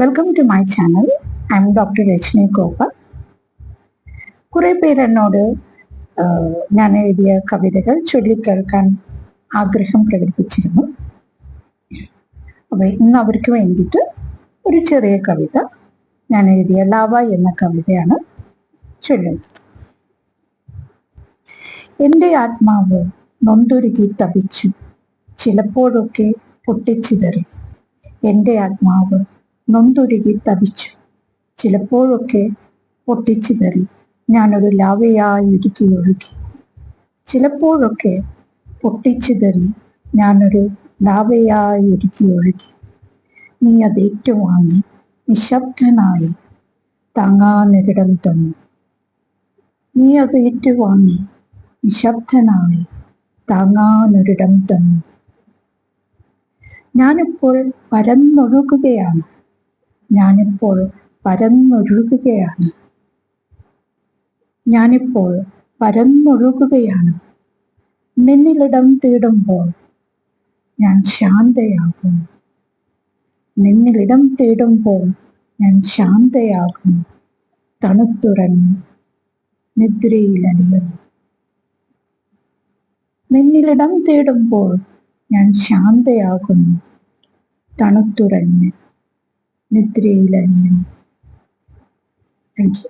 Welcome to my channel I am doctor Rashmi Koppa കുറെ പേര് എന്നോട് ഞാൻ എഴുതിയ കവിതകൾ ചൊല്ലിക്കേൾക്കാൻ ആഗ്രഹം പ്രകടിപ്പിച്ചിരുന്നു. അപ്പോൾ ഇന്ന് അവർക്ക് വേണ്ടിയിട്ട് ഒരു ചെറിയ കവിത ഞാൻ എഴുതിയ ലാവ എന്ന കവിതയാണ് ചൊല്ലുന്നത്. എന്റെ ആത്മാവ് നൊന്തുരുകി തപിച്ചു. ചിലപ്പോഴൊക്കെ പൊട്ടിച്ചിതറി. എന്റെ ആത്മാവ് നൊന്തുരുകി തപിച്ചു. ചിലപ്പോഴൊക്കെ പൊട്ടിച്ചിതറി. ഞാനൊരു ലാവയായി ഉരുക്കി ഒഴുകി. ചിലപ്പോഴൊക്കെ പൊട്ടിച്ചിതറി. ഞാനൊരു ലാവയായി ഒരുക്കി ഒഴുകി. നീ അത് ഏറ്റുവാങ്ങി നിശബ്ദനായി താങ്ങാനൊരിടം തന്നു. നീ അത് ഏറ്റുവാങ്ങി നിശബ്ദനായി താങ്ങാനൊരിടം തന്നു. ഞാനിപ്പോൾ പരന്നൊഴുകുകയാണ്. ഞാനിപ്പോൾ പരന്നൊഴുകുകയാണ്. ഞാനിപ്പോൾ പരന്നൊഴുകുകയാണ്. നിന്നിലിടം തേടുമ്പോൾ ഞാൻ ശാന്തയാകും. നിന്നിലിടം തേടുമ്പോൾ ഞാൻ ശാന്തയാകും. തണുത്തുറങ്ങി നിദ്രയിലടിയുന്നു നിന്നിലിടം തേടുമ്പോൾ ഞാൻ ശാന്തയാകുന്നു. തണുത്തുറഞ്ഞ് നിദ്രയിലണിയുന്നു താങ്ക് യു